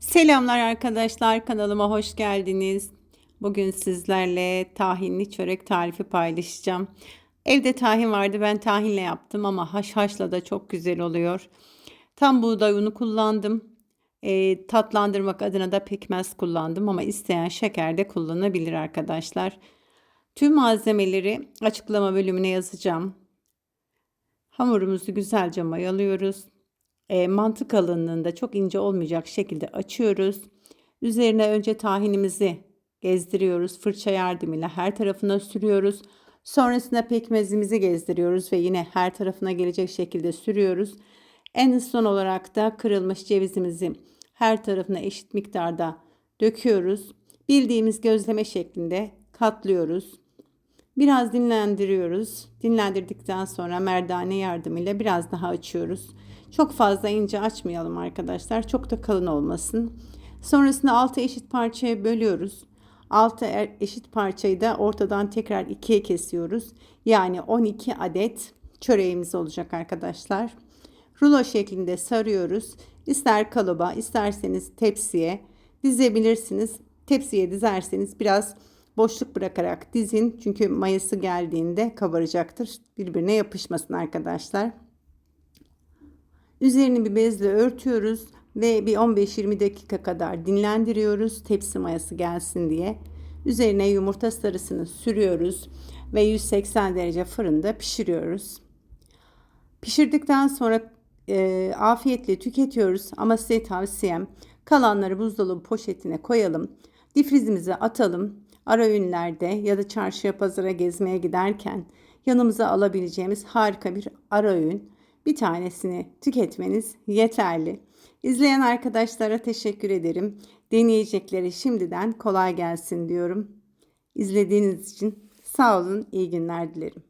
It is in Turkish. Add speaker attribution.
Speaker 1: Selamlar arkadaşlar kanalıma hoş geldiniz. Bugün sizlerle tahinli çörek tarifi paylaşacağım. Evde tahin vardı ben tahinle yaptım ama haşhaşla da çok güzel oluyor. Tam buğday unu kullandım. E, tatlandırmak adına da pekmez kullandım ama isteyen şeker de kullanabilir arkadaşlar. Tüm malzemeleri açıklama bölümüne yazacağım. Hamurumuzu güzelce mayalıyoruz. E, mantı kalınlığında çok ince olmayacak şekilde açıyoruz. Üzerine önce tahinimizi gezdiriyoruz. Fırça yardımıyla her tarafına sürüyoruz. Sonrasında pekmezimizi gezdiriyoruz ve yine her tarafına gelecek şekilde sürüyoruz. En son olarak da kırılmış cevizimizi her tarafına eşit miktarda döküyoruz. Bildiğimiz gözleme şeklinde katlıyoruz. Biraz dinlendiriyoruz. Dinlendirdikten sonra merdane yardımıyla biraz daha açıyoruz. Çok fazla ince açmayalım arkadaşlar. Çok da kalın olmasın. Sonrasında 6 eşit parçaya bölüyoruz. 6 er, eşit parçayı da ortadan tekrar ikiye kesiyoruz. Yani 12 adet çöreğimiz olacak arkadaşlar. Rulo şeklinde sarıyoruz. İster kalıba, isterseniz tepsiye dizebilirsiniz. Tepsiye dizerseniz biraz boşluk bırakarak dizin. Çünkü mayası geldiğinde kabaracaktır. Birbirine yapışmasın arkadaşlar. Üzerini bir bezle örtüyoruz ve bir 15-20 dakika kadar dinlendiriyoruz tepsi mayası gelsin diye. Üzerine yumurta sarısını sürüyoruz ve 180 derece fırında pişiriyoruz. Pişirdikten sonra e, afiyetle tüketiyoruz ama size tavsiyem kalanları buzdolabı poşetine koyalım. Difrizimize atalım. Ara öğünlerde ya da çarşıya pazara gezmeye giderken yanımıza alabileceğimiz harika bir ara öğün. Bir tanesini tüketmeniz yeterli. İzleyen arkadaşlara teşekkür ederim. Deneyecekleri şimdiden kolay gelsin diyorum. İzlediğiniz için sağ olun, iyi günler dilerim.